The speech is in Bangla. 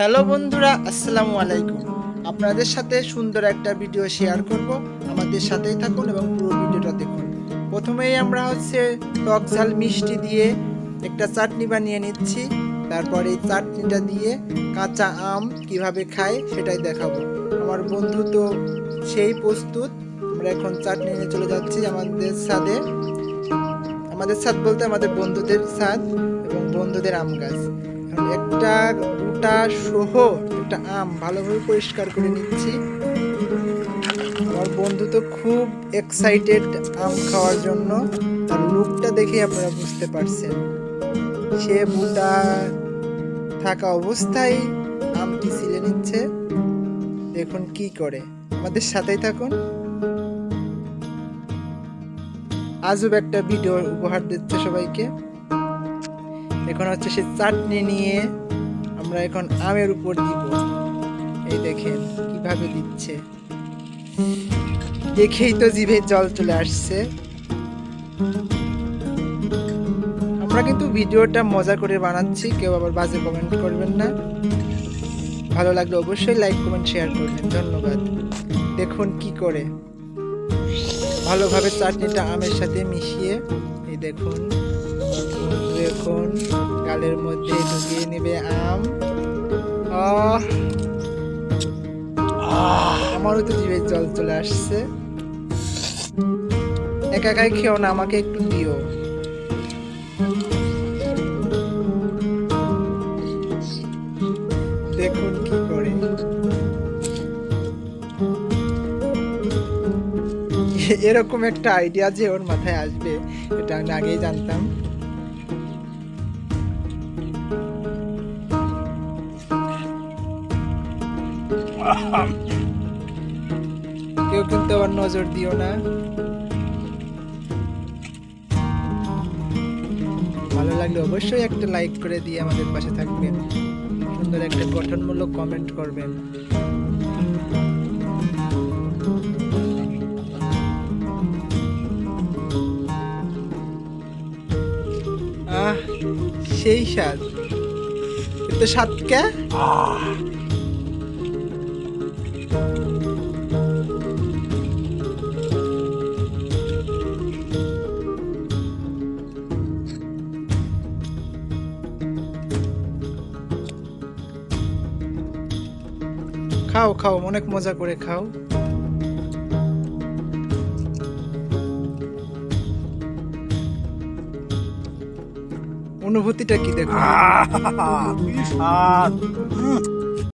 হ্যালো বন্ধুরা, আসসালামু আলাইকুম। আপনাদের সাথে সুন্দর একটা ভিডিও শেয়ার করব। আমাদের সাথেই থাকুন এবং পুরো ভিডিওটা দেখুন। প্রথমেই আমরা হচ্ছে টক ঝাল মিষ্টি দিয়ে একটা চাটনি বানিয়ে নিচ্ছি। তারপর এই চাটনিটা দিয়ে কাঁচা আম কীভাবে খায় সেটাই দেখাবো। আমার বন্ধু তো সেই প্রস্তুত। আমরা এখন চাটনি নিয়ে চলে যাচ্ছি আমাদের ছাদে আমাদের ছাদ বলতে আমাদের বন্ধুদের ছাদ এবং বন্ধুদের আম গাছ। একটা গোটা সহ একটা আম ভালোভাবে পরিষ্কার করে নিচ্ছি। আমার বন্ধু তো খুব এক্সাইটেড আম খাওয়ার জন্য। আর লুকটা দেখে আপনারা বুঝতে পারছেন। সে বুটা থাকা অবস্থায় আমটি ছিলে নিচ্ছে? দেখুন কি করে। আমাদের সাথেই থাকুন। আজব একটা ভিডিও উপহার দিচ্ছে সবাইকে। এখন হচ্ছে সে চাটনি নিয়ে আমরা এখন আমের উপর দিব। এই দেখেন কীভাবে দিচ্ছে। দেখেই তো জিভে জল চলে আসছে। আমরা কিন্তু ভিডিওটা মজা করে বানাচ্ছি, কেউ আবার বাজে কমেন্ট করবেন না। ভালো লাগলে অবশ্যই লাইক, কমেন্ট, শেয়ার করবেন। ধন্যবাদ। দেখুন কি করে। ভালোভাবে চাটনিটা আমের সাথে মিশিয়ে, এই দেখুন। বন্ধু এখন গালের মধ্যে ঢুকিয়ে নেবে আম! আমারও তো জিভে জল চলে আসছে। একা একাই খেও না আমাকে একটু দিও। দেখুন কি করে। এরকম একটা আইডিয়া যে ওর মাথায় আসবে এটা আমি আগেই জানতাম। কেউ কিন্তু আবার নজর দিও না। ভালো লাগলে অবশ্যই একটা লাইক করে দিয়ে আমাদের পাশে থাকবেন। সুন্দর একটা গঠনমূলক কমেন্ট করবেন। আহ, সেই স্বাদ। এত স্বাদ কে? খাও খাও অনেক মজা করে খাও। অনুভূতিটা কি দেখো?